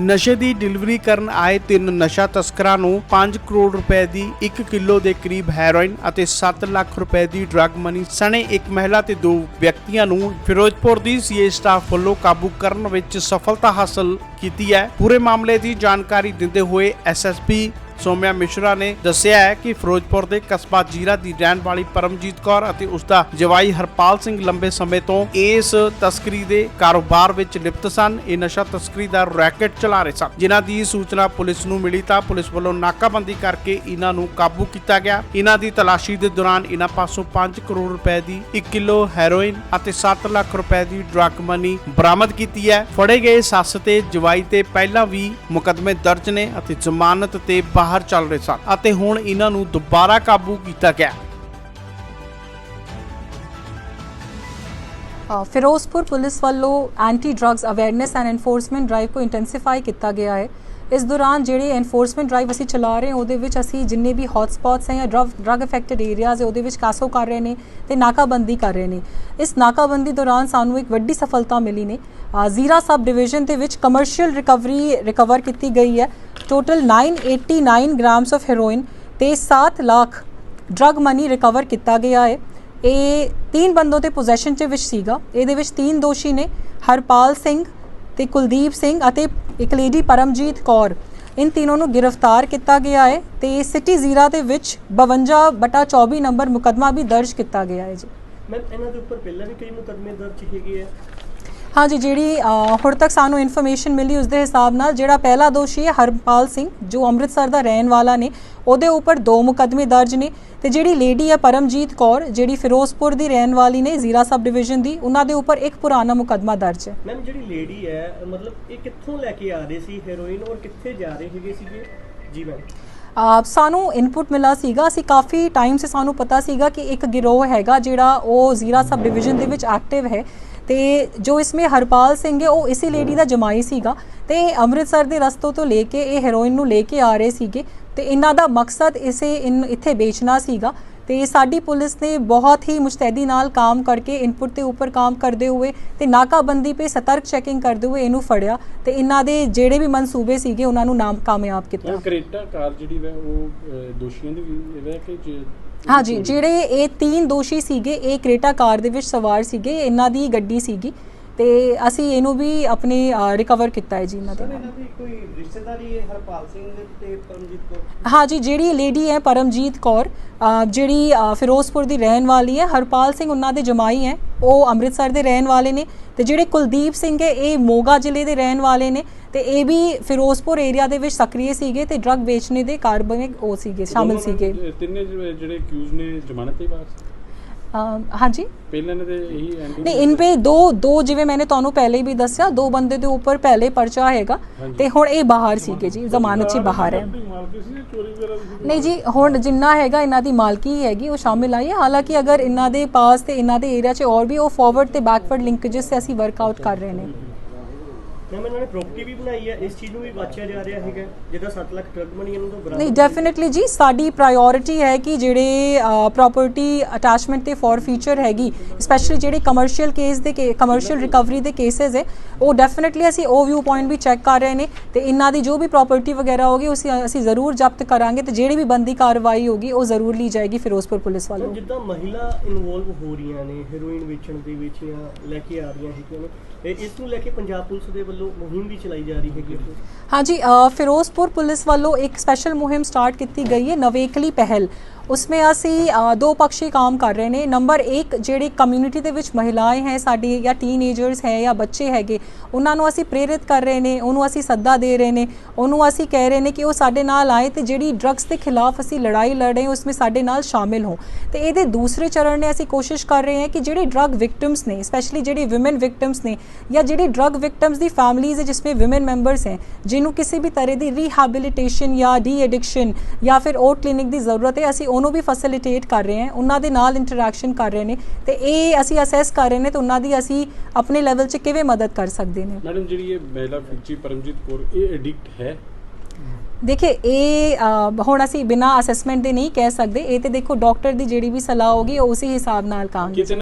ਨਸ਼ੇ ਦੀ ਡਿਲੀਵਰੀ ਕਰਨ ਆਏ ਤਿੰਨ ਨਸ਼ਾ ਤਸਕਰਾਂ ਨੂੰ 5 ਕਰੋੜ ਰੁਪਏ ਦੀ 1 ਕਿਲੋ ਦੇ ਕਰੀਬ ਹੈਰੋਇਨ ਅਤੇ 7 ਲੱਖ ਰੁਪਏ ਦੀ ਡਰੱਗ ਮਨੀ ਸਣੇ ਇੱਕ ਮਹਿਲਾ ਤੇ ਦੋ ਵਿਅਕਤੀਆਂ ਨੂੰ ਫਿਰੋਜ਼ਪੁਰ ਦੀ ਸੀਏ ਸਟਾਫ ਵੱਲੋਂ ਕਾਬੂ ਕਰਨ ਵਿੱਚ ਸਫਲਤਾ ਹਾਸਲ ਕੀਤੀ ਹੈ। ਪੂਰੇ ਮਾਮਲੇ ਦੀ ਜਾਣਕਾਰੀ ਦਿੰਦੇ ਹੋਏ ਐਸਐਸਪੀ ਸੋਮਿਆ ਮਿਸ਼ਰਾ ਨੇ ਦੱਸਿਆ ਹੈ ਕਿ ਫਿਰੋਜ਼ਪੁਰ ਦੇ ਕਸਬਾ ਜੀਰਾ ਦੀ ਰਹਿਣ ਵਾਲੀ ਪਰਮਜੀਤ ਕੌਰ ਅਤੇ ਉਸ ਦਾ ਜਵਾਈ ਹਰਪਾਲ ਸਿੰਘ ਲੰਬੇ ਸਮੇਂ ਤੋਂ ਇਸ ਤਸਕਰੀ ਦੇ ਕਾਰੋਬਾਰ ਵਿੱਚ ਲਿਪਤ ਸਨ। ਇਹ ਨਸ਼ਾ ਤਸਕਰੀ ਦਾ ਰੈਕੇਟ ਚਲਾ ਰਹੇ ਸਨ। ਜਿਨ੍ਹਾਂ ਦੀ ਸੂਚਨਾ ਪੁਲਿਸ ਨੂੰ ਮਿਲੀ ਤਾਂ ਪੁਲਿਸ ਵੱਲੋਂ ਨਾਕਾਬੰਦੀ ਕਰਕੇ ਇਹਨਾਂ ਨੂੰ ਕਾਬੂ ਕੀਤਾ ਗਿਆ। ਇਹਨਾਂ ਦੀ ਤਲਾਸ਼ੀ ਦੇ ਦੌਰਾਨ ਇਹਨਾਂ ਪਾਸੋਂ 5 ਕਰੋੜ ਰੁਪਏ ਦੀ 1 ਕਿਲੋ ਹੈਰੋਇਨ ਅਤੇ 7 ਲੱਖ ਰੁਪਏ ਦੀ ਡਰੱਗ ਮਨੀ ਬਰਾਮਦ ਕੀਤੀ ਹੈ। ਫੜੇ ਗਏ ਸੱਸ ਤੇ ਜਵਾਈ ਤੇ ਪਹਿਲਾਂ ਵੀ ਮੁਕੱਦਮੇ ਦਰਜ ਨੇ ਅਤੇ ਜ਼ਮਾਨਤ ਤੇ ਬਾਹਰ ਚੱਲ ਰਹੇ ਸਨ ਅਤੇ ਹੁਣ ਇਹਨਾਂ ਨੂੰ ਦੁਬਾਰਾ ਕਾਬੂ ਕੀਤਾ ਗਿਆ। ਫਿਰੋਜ਼ਪੁਰ ਪੁਲਿਸ ਵੱਲੋਂ anti drugs awareness and enforcement drive ਕੋ ਇੰਟੈਂਸੀਫਾਈ ਕੀਤਾ ਗਿਆ ਹੈ। ਇਸ ਦੌਰਾਨ ਜਿਹੜੇ ਐਨਫੋਰਸਮੈਂਟ ਡਰਾਈਵ ਅਸੀਂ ਚਲਾ ਰਹੇ ਹਾਂ, ਉਹਦੇ ਵਿੱਚ ਅਸੀਂ ਜਿੰਨੇ ਵੀ ਹੌਟ ਸਪੌਟਸ ਹੈ ਜਾਂ ਡਰਗ ਅਫੈਕਟਡ ਏਰੀਆਜ਼ ਹੈ, ਉਹਦੇ ਵਿੱਚ ਕਾਸੋ ਕਰ ਰਹੇ ਨੇ ਤੇ ਨਾਕਾਬੰਦੀ ਕਰ ਰਹੇ ਨੇ। ਇਸ ਨਾਕਾਬੰਦੀ ਦੌਰਾਨ ਸਾਨੂੰ ਇੱਕ ਵੱਡੀ ਸਫਲਤਾ ਮਿਲੀ ਨੇ। ਜ਼ੀਰਾ ਸਬ ਡਿਵੀਜ਼ਨ ਦੇ ਵਿੱਚ ਕਮਰਸ਼ੀਅਲ ਰਿਕਵਰੀ ਰਿਕਵਰ ਕੀਤੀ ਗਈ ਹੈ। ਟੋਟਲ 989 ਗ੍ਰਾਮਸ ਆਫ ਹੈਰੋਇਨ ਤੇ 7 ਲੱਖ ਡਰਗ ਮਨੀ ਰਿਕਵਰ ਕੀਤਾ ਗਿਆ ਹੈ। ਇਹ ਤਿੰਨ ਬੰਦੋਂ ਦੇ ਪੋਜੈਸ਼ਨ ਚ ਵਿੱਚ ਸੀਗਾ। ਇਹਦੇ ਵਿੱਚ ਤਿੰਨ ਦੋਸ਼ੀ ਨੇ, ਹਰਪਾਲ ਸਿੰਘ ਤੇ ਕੁਲਦੀਪ ਸਿੰਘ ਅਤੇ ਇੱਕ ਲੇਡੀ ਪਰਮਜੀਤ ਕੌਰ। ਇਨ ਤਿੰਨੋਂ ਨੂੰ ਗ੍ਰਿਫਤਾਰ ਕੀਤਾ ਗਿਆ ਹੈ ਤੇ ਸਿਟੀ ਜ਼ੀਰਾ ਦੇ ਵਿੱਚ 52 ਬਟਾ 24 ਨੰਬਰ ਮੁਕਦਮਾ ਵੀ ਦਰਜ ਕੀਤਾ ਗਿਆ ਹੈ ਜੀ। ਮੈਮ ਇਹਨਾਂ ਦੇ ਉੱਪਰ ਪਹਿਲਾਂ ਵੀ ਕਈ ਮੁਕੱਦਮੇ ਦਰਜ ਹੈਗੇ ਆ। ਹਾਂਜੀ ਜਿਹੜੀ ਹੁਣ ਤੱਕ ਸਾਨੂੰ ਇਨਫੋਰਮੇਸ਼ਨ ਮਿਲੀ ਉਸ ਦੇ ਹਿਸਾਬ ਨਾਲ ਜਿਹੜਾ ਪਹਿਲਾ ਦੋਸ਼ੀ ਹੈ ਹਰਪਾਲ ਸਿੰਘ ਜੋ ਅੰਮ੍ਰਿਤਸਰ ਦਾ ਰਹਿਣ ਵਾਲਾ ਨੇ ਉਹਦੇ ਉੱਪਰ ਦੋ ਮੁਕੱਦਮੇ ਦਰਜ ਨੇ ਤੇ ਜਿਹੜੀ ਲੇਡੀ ਹੈ ਪਰਮਜੀਤ ਕੌਰ ਜਿਹੜੀ ਫਿਰੋਜ਼ਪੁਰ ਦੀ ਰਹਿਣ ਵਾਲੀ ਨੇ ਜ਼ੀਰਾ ਸਬ ਡਿਵੀਜ਼ਨ ਦੀ ਉਹਨਾਂ ਦੇ ਉੱਪਰ ਇੱਕ ਪੁਰਾਣਾ ਮੁਕੱਦਮਾ ਦਰਜ ਹੈ। ਮੈਮ ਜਿਹੜੀ ਲੇਡੀ ਹੈ ਮਤਲਬ ਇਹ ਕਿੱਥੋਂ ਲੈ ਕੇ ਆ ਰਹੇ ਸੀ ਹੈਰੋਇਨ ਔਰ ਕਿੱਥੇ ਜਾ ਰਹੇ ਹੈਗੇ ਸੀਗੇ? ਜੀ ਮੈਮ ਸਾਨੂੰ ਇਨਪੁਟ ਮਿਲਾ ਸੀਗਾ ਅਸੀਂ ਕਾਫੀ ਟਾਈਮ ਸੇ ਸਾਨੂੰ ਪਤਾ ਸੀਗਾ ਕਿ ਇੱਕ ਗਿਰੋਹ ਹੈਗਾ ਜਿਹੜਾ ਉਹ ਜ਼ੀਰਾ ਸਬ ਡਿਵੀਜ਼ਨ ਦੇ ਵਿੱਚ ਐਕਟਿਵ ਹੈ। ਤੇ ਜੋ ਇਸਮੇ ਹਰਪਾਲ ਸਿੰਘ ਹੈ, ਉਹ ਇਸੇ ਲੇਡੀ ਦਾ ਜਮਾਈ ਸੀਗਾ ਤੇ ਇਹ ਅੰਮ੍ਰਿਤਸਰ ਦੇ ਰਸਤੋਂ ਤੋਂ ਲੈ ਕੇ ਇਹ ਹੈਰੋਇਨ ਨੂੰ ਲੈ ਕੇ ਆ ਰਹੇ ਸੀਗੇ ਤੇ ਇਹਨਾਂ ਦਾ ਮਕਸਦ ਇਸੇ ਇਨ- ਇੱਥੇ ਵੇਚਣਾ ਸੀਗਾ। ਤੇ ਸਾਡੀ ਪੁਲਿਸ ਨੇ ਬਹੁਤ ਹੀ ਮੁਸਤੈਦੀ ਨਾਲ ਕੰਮ ਕਰਕੇ ਇਨਪੁਟ ਦੇ ਉੱਪਰ ਕੰਮ ਕਰਦੇ ਹੋਏ ਤੇ ਨਾਕਾਬੰਦੀ ਤੇ ਸਤਰਕ ਚੈਕਿੰਗ ਕਰਦੇ ਹੋਏ ਇਹਨੂੰ ਫੜਿਆ ਤੇ ਇਹਨਾਂ ਦੇ ਜਿਹੜੇ ਵੀ ਮਨਸੂਬੇ ਸੀਗੇ ਉਹਨਾਂ ਨੂੰ ਨਾਮ ਕਾਮਯਾਬ ਕੀਤਾ। ਕਰੇਟਾ ਕਾਰ ਜਿਹੜੀ ਵੈ ਉਹ ਦੋਸ਼ੀਆਂ ਦੀ ਵੀ ਹੈ ਕਿ ਜੇ ਹਾਂਜੀ ਜਿਹੜੇ ਇਹ ਤਿੰਨ ਦੋਸ਼ੀ ਸੀਗੇ ਇਹ ਕ੍ਰੇਟਾ ਕਾਰ ਦੇ ਵਿੱਚ ਸਵਾਰ ਸੀਗੇ ਇਹਨਾਂ ਦੀ ਗੱਡੀ ਸੀਗੀ। ਤੇ ਅਸੀਂ ਇਹਨੂੰ ਵੀ ਆਪਣੇ ਰਿਕਵਰ ਕੀਤਾ ਹੈ ਜੀ ਇਹਨਾਂ ਦੇ ਨਾਲ। ਕੋਈ ਰਿਸ਼ਤੇਦਾਰੀ ਹੈ ਹਰਪਾਲ ਸਿੰਘ ਤੇ ਪਰਮਜੀਤ ਕੌਰ? ਹਾਂਜੀ ਜਿਹੜੀ ਲੇਡੀ ਹੈ ਪਰਮਜੀਤ ਕੌਰ ਜਿਹੜੀ ਫਿਰੋਜ਼ਪੁਰ ਦੀ ਰਹਿਣ ਵਾਲੀ ਹੈ ਹਰਪਾਲ ਸਿੰਘ ਉਹਨਾਂ ਦੇ ਜਮਾਈ ਹੈ। ਉਹ ਅੰਮ੍ਰਿਤਸਰ ਦੇ ਰਹਿਣ ਵਾਲੇ ਨੇ ਤੇ ਜਿਹੜੇ ਕੁਲਦੀਪ ਸਿੰਘ ਹੈ ਇਹ ਮੋਗਾ ਜ਼ਿਲ੍ਹੇ ਦੇ ਰਹਿਣ ਵਾਲੇ ਨੇ ਤੇ ਇਹ ਵੀ ਫਿਰੋਜ਼ਪੁਰ ਏਰੀਆ ਦੇ ਵਿੱਚ ਸਕਰੀਏ ਸੀਗੇ ਤੇ ਡਰੱਗ ਵੇਚਣੇ ਦੇ ਕਾਰੋਬਾਰ ਵਿੱਚ ਉਹ ਸੀਗੇ ਸ਼ਾਮਿਲ ਸੀਗੇ। ਤਿੰਨੇ ਜਿਹੜੇ ਅਕਿਊਜ਼ ਨੇ ਜ਼ਮਾਨਤ ਤੇ ਬਾਹਰ ਹਾਂਜੀ? ਪਹਿਲਾਂ ਨੇ ਤੇ ਇਹੀ ਐਂਟੀ ਨਹੀਂ ਇਨ ਪੇ ਦੋ ਦੋ ਜਿਵੇਂ ਮੈਨੇ ਤੁਹਾਨੂੰ ਪਹਿਲੇ ਹੀ ਵੀ ਦੱਸਿਆ ਦੋ ਬੰਦੇ ਦੇ ਉੱਪਰ ਪਹਿਲੇ ਪਰਚਾ ਹੈਗਾ। ਤੇ ਹੁਣ ਇਹ ਬਾਹਰ ਸੀਗੇ ਜੀ ਜ਼ਮਾਨਤ 'ਚ ਬਾਹਰ ਹੈ। ਨਹੀਂ ਜੀ ਹੁਣ ਜਿੰਨਾ ਹੈਗਾ ਇਹਨਾਂ ਦੀ ਮਾਲਕੀ ਹੈਗੀ ਉਹ ਸ਼ਾਮਿਲ ਆਈ ਹੈ। ਹਾਲਾਂਕਿ ਅਗਰ ਇਹਨਾਂ ਦੇ ਪਾਸ ਤੇ ਇਹਨਾਂ ਦੇ ਏਰੀਆ 'ਚ ਹੋਰ ਵੀ ਉਹ ਫਾਰਵਰਡ ਤੇ ਬੈਕਵਰਡ ਲਿੰਕੇजेस ਤੇ ਵਰਕ ਵਰਕਆਊਟ ਕਰ ਰਹੇ ਨੇ। ਮੈਮ ਇਹਨਾਂ ਨੇ ਪ੍ਰਾਪਰਟੀ ਵੀ ਬਣਾਈ ਹੈ ਇਸ ਚੀਜ਼ ਨੂੰ ਵੀ ਵਾਚਿਆ ਜਾ ਰਿਹਾ ਹੈਗਾ ਜਿਹਦਾ 7 ਲੱਖ ਡਰਗ ਮਨੀ ਇਹਨਾਂ ਤੋਂ ਨਹੀਂ ਡੈਫੀਨਿਟਲੀ ਜੀ ਸਾਡੀ ਪ੍ਰਾਇੋਰਟੀ ਹੈ ਕਿ ਜਿਹੜੇ ਪ੍ਰਾਪਰਟੀ ਅਟੈਚਮੈਂਟ ਤੇ ਫੋਰ ਫੀਚਰ ਹੈਗੀ ਸਪੈਸ਼ਲੀ ਜਿਹੜੇ ਕਮਰਸ਼ੀਅਲ ਕੇਸ ਦੇ ਕਮਰਸ਼ੀਅਲ ਰਿਕਵਰੀ ਦੇ ਕੇਸਸ ਹੈ ਉਹ ਡੈਫੀਨਿਟਲੀ ਅਸੀਂ ਉਹ ਵਿਊ ਪੁਆਇੰਟ ਵੀ ਚੈੱਕ ਕਰ ਰਹੇ ਨੇ ਤੇ ਇਹਨਾਂ ਦੀ ਜੋ ਵੀ ਪ੍ਰਾਪਰਟੀ ਵਗੈਰਾ ਹੋਗੀ ਉਸ ਅਸੀਂ ਜ਼ਰੂਰ ਜ਼ਬਤ ਕਰਾਂਗੇ ਤੇ ਜਿਹੜੀ ਵੀ ਬੰਦੀ ਕਾਰਵਾਈ ਹੋਗੀ ਉਹ ਜ਼ਰੂਰ ਲਈ ਜਾਏਗੀ ਫਿਰੋਜ਼ਪੁਰ ਪੁਲਿਸ ਵੱਲੋਂ। ਜਿੱਦਾਂ ਮਹਿਲਾ ਇਨਵੋਲਵ ਹੋ ਰਹੀਆਂ ਨੇ ਹੈਰੋਇਨ ਵੇਚਣ ਦੇ ਵਿੱਚ ਜਾਂ ਲੈ ਕੇ ਆ ਰਹੀਆਂ ਹੈਗੀਆਂ ਨੇ ਇਸ ਨੂੰ ਲੈ ਕੇ ਪੰਜਾਬ ਪੁਲਿਸ ਦੇ ਵੱਲੋਂ ਮੁਹਿੰਮ ਵੀ ਚਲਾਈ ਜਾ ਰਹੀ ਹੈਗੀ ਹਾਂਜੀ ਫਿਰੋਜ਼ਪੁਰ ਪੁਲਿਸ ਵੱਲੋਂ ਇੱਕ ਸਪੈਸ਼ਲ ਮੁਹਿੰਮ ਸਟਾਰਟ ਕੀਤੀ ਗਈ ਹੈ, ਨਵੇਕਲੀ ਪਹਿਲ। ਉਸਮੇ ਅਸੀਂ ਦੋ ਪੱਖੀ ਕੰਮ ਕਰ ਰਹੇ ਨੇ। ਨੰਬਰ 1 ਜਿਹੜੇ ਕਮਿਊਨਿਟੀ ਦੇ ਵਿੱਚ ਮਹਿਲਾਏ ਹੈ, ਸਾਡੀ ਜਾਂ ਟੀਨੇਜਰਸ ਹੈ ਜਾਂ ਬੱਚੇ ਹੈਗੇ, ਉਹਨਾਂ ਨੂੰ ਅਸੀਂ ਪ੍ਰੇਰਿਤ ਕਰ ਰਹੇ ਨੇ, ਉਹਨੂੰ ਅਸੀਂ ਸੱਦਾ ਦੇ ਰਹੇ ਨੇ, ਉਹਨੂੰ ਅਸੀਂ ਕਹਿ ਰਹੇ ਨੇ ਕਿ ਉਹ ਸਾਡੇ ਨਾਲ ਆਏ ਤੇ ਜਿਹੜੀ ਡਰੱਗਸ ਦੇ ਖਿਲਾਫ ਅਸੀਂ ਲੜਾਈ ਲੜ ਰਹੇ, ਉਸਮੇ ਸਾਡੇ ਨਾਲ ਸ਼ਾਮਿਲ ਹੋ ਤੇ ਇਹਦੇ ਦੂਸਰੇ ਚਰਨ ਨੇ ਅਸੀਂ ਕੋਸ਼ਿਸ਼ ਕਰ ਰਹੇ ਹਾਂ ਕਿ ਜਿਹੜੇ ਡਰੱਗ ਵਿਕਟਿਮਸ ਨੇ ਸਪੈਸ਼ਲੀ ਜਿਹੜੇ ਔਮਨ ਵਿਕਟਿਮਸ ਨੇ ਜਾਂ ਜਿਹੜੀ ਡਰੱਗ ਵਿਕਟਿਮਸ ਦੀ ਫੈਮਲੀਜ਼ ਹੈ ਜਿਸमें ਔਮਨ ਮੈਂਬਰਸ हैं ਜਿਹਨੂੰ ਕਿਸੇ ਵੀ ਤਰ੍ਹਾਂ ਦੀ ਰੀਹੈਬਿਲਿਟੇਸ਼ਨ ਜਾਂ ਡੀ ਐਡਿਕਸ਼ਨ ਜਾਂ ਫਿਰ ਓਟ ਕਲੀਨਿਕ ਦੀ ਜ਼ਰੂਰਤ ਹੈ ਅਸੀਂ ਉਹਨੂੰ ਵੀ ਫੈਸਿਲਿਟੇਟ ਕਰ ਰਹੇ ਹਾਂ ਉਹਨਾਂ ਦੇ ਨਾਲ ਇੰਟਰੈਕਸ਼ਨ ਕਰ ਰਹੇ ਨੇ ਤੇ ਇਹ ਅਸੀਂ ਅਸੈਸ ਕਰ ਰਹੇ ਨੇ ਤੇ ਉਹਨਾਂ ਦੀ ਅਸੀਂ ਆਪਣੇ ਲੈਵਲ 'ਚ ਕਿਵੇਂ ਮਦਦ ਕਰ ਸਕਦੇ ਨੇ। ਮੈਡਮ ਜਿਹੜੀ ਇਹ ਮਹਿਲਾ ਫਿੱਚੀ ਪਰਮਜੀਤ ਕੌਰ ਇਹ ਐਡਿਕਟ ਹੈ? ਦੇਖੇ ਇਹ ਹੁਣ ਅਸੀਂ ਬਿਨਾ ਅਸੈਸਮੈਂਟ ਦੇ ਨਹੀਂ ਕਹਿ ਸਕਦੇ ਇਹ ਤੇ ਦੇਖੋ ਡਾਕਟਰ ਦੀ ਜਿਹੜੀ ਵੀ ਸਲਾਹ ਹੋਗੀ ਉਸੇ ਹਿਸਾਬ ਨਾਲ ਕਿਤੇ